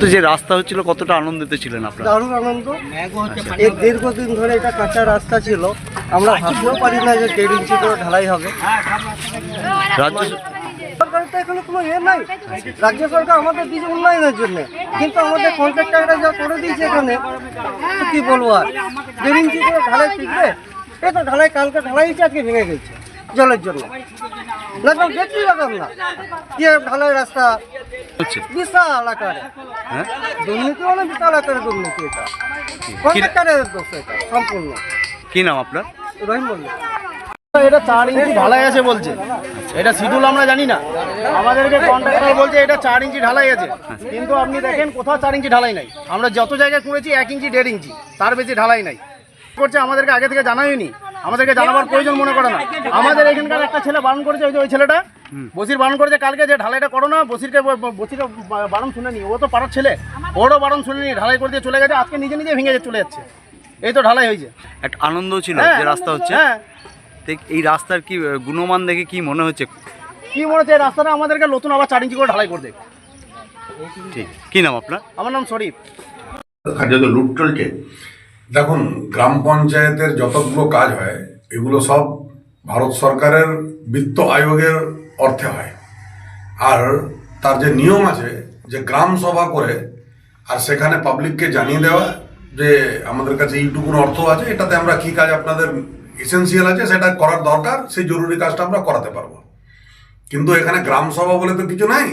তো যে রাস্তা হচ্ছিল কতটা আনন্দিত ছিলেন আপনারা? দারুণ আনন্দ। এই দীর্ঘদিন ধরে এটা কাঁচা রাস্তা ছিল। আমরা ভাবতেও পারি না যে দেড় ইঞ্চি করে ঢালাই হবে। রাজ্য সরকারের তো এখানে কোনো ইয়ে নাই। রাজ্য সরকার আমাদের দিয়েছে উন্নয়নের জন্য। কিন্তু আমাদের কন্ট্রাক্টাররা যা করে দিয়েছে এখানে কি বলব আর? দেড় ইঞ্চি করে ঢালাই এই তো ঢালাই কালকে ঢালাই আজকে ভেঙে গেছে। জলের জন্য। না তো দেখতেই পাবেন না। কি ঢালাই রাস্তা। বিশাল আকারে। হ্যাঁ? দুর্নীতি মানে বিশাল আকারে দুর্নীতি এটা। কন্ট্রাক্টারের দোষ এটা? সম্পূর্ণ। কি নাম আপনার? রহিম এটা চার ইঞ্চি ঢালাই আছে বলছে। এটা শিডিউল আমরা জানি না। আমাদেরকে কন্ট্রাক্টর বলছে এটা চার ইঞ্চি ঢালাই আছে। কিন্তু আপনি দেখেন কোথাও চার ইঞ্চি ঢালাই নাই। আমরা যত জায়গায় করেছি এক ইঞ্চি দেড় ইঞ্চি। তার বেশি ঢালাই নাই। করছে আমাদেরকে আগে থেকে জানায়নি আমাদেরকে জানাবার প্রয়োজন মনে করে না। আমাদের এখানকার একটা ছেলে বারণ করেছে ওই যে ওই ছেলেটা। বসির বারণ করেছে কালকে যে ঢালাইটা করো না বসিরকে বসিরকে বারণ শুনেনি। ও তো পাড়ার ছেলে ওরও বারণ শুনেনি ঢালাই করে দিয়ে চলে গেছে আজকে নিজে নিজে ভেঙে চলে যাচ্ছে। এই তো ঢালাই হয়েছে। একটা আনন্দ ছিল হ্যাঁ, যে রাস্তা হচ্ছে। হ্যাঁ। এই রাস্তার কি গুণমান দেখে কি মনে হচ্ছে? কি মনে হচ্ছে? এই রাস্তাটা আমাদেরকে নতুন আবার চার ইঞ্চি করে ঢালাই করে দেবে ঠিক। কি নাম আপনার? আমার নাম শরীফ। যত লুট চলছে। দেখুন, গ্রাম পঞ্চায়েতের যতগুলো কাজ হয়, এগুলো সব ভারত সরকারের বিত্ত আয়োগের অর্থে হয়। আর তার যে নিয়ম আছে, যে গ্রাম সভা করে, আর সেখানে পাবলিককে জানিয়ে দেওয়া, যে আমাদের কাছে এইটুকুন অর্থ আছে, এটাতে আমরা কি কাজ আপনাদের এসেন্সিয়াল আছে, সেটা করার দরকার, সেই জরুরি কাজটা আমরা করাতে পারব। কিন্তু এখানে গ্রাম সভা বলে তো কিছু নাই।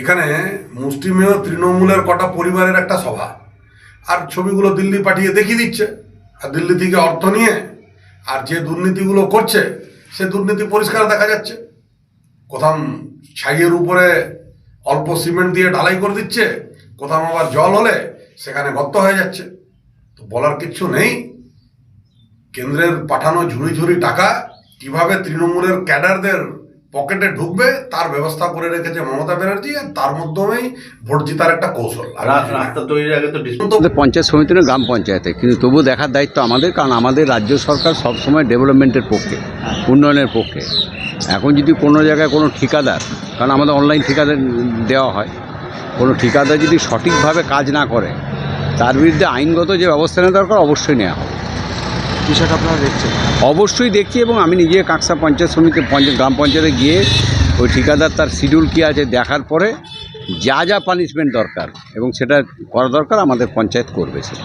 এখানে মুষ্টিমেয় তৃণমূলের কটা পরিবারের একটা সভা। আর ছবিগুলো দিল্লি পাঠিয়ে দেখিয়ে দিচ্ছে। আর দিল্লি থেকে অর্থ নিয়ে আর যে দুর্নীতিগুলো করছে, সে দুর্নীতি পরিষ্কার দেখা যাচ্ছে। কোথাও ছাইয়ের উপরে অল্প সিমেন্ট দিয়ে ঢালাই করে দিচ্ছে, কোথাও আবার জল হলে সেখানে গর্ত হয়ে যাচ্ছে। তো বলার কিচ্ছু নেই। কেন্দ্রের পাঠানো ঝুড়ি ঝুড়ি টাকা কীভাবে তৃণমূলের ক্যাডারদের পকেটে ঢুকবে তার ব্যবস্থা করে রেখেছে মমতা ব্যানার্জি আর তার মাধ্যমেই ভোট জিতার একটা কৌশল। রাস্তা তৈরির আগে তো পঞ্চায়েত সমিতি না গ্রাম পঞ্চায়েতে। কিন্তু তবু দেখার দায়িত্ব আমাদের কারণ আমাদের রাজ্য সরকার সবসময় ডেভেলপমেন্টের পক্ষে উন্নয়নের পক্ষে। এখন যদি কোনো জায়গায় কোনো ঠিকাদার কারণ আমাদের অনলাইন ঠিকাদার দেওয়া হয় কোনো ঠিকাদার যদি সঠিকভাবে কাজ না করে তার বিরুদ্ধে আইনগত যে ব্যবস্থা নেওয়া দরকার অবশ্যই নেওয়া হবে। বিষয়টা আপনারা দেখছেন। অবশ্যই দেখছি এবং আমি নিজে কাঁকসা পঞ্চায়েত সমিতি গ্রাম পঞ্চায়েতে গিয়ে ওই ঠিকাদার তার শিডিউল কী আছে দেখার পরে যা যা পানিশমেন্ট দরকার এবং সেটা করা দরকার আমাদের পঞ্চায়েত করবে সেটা।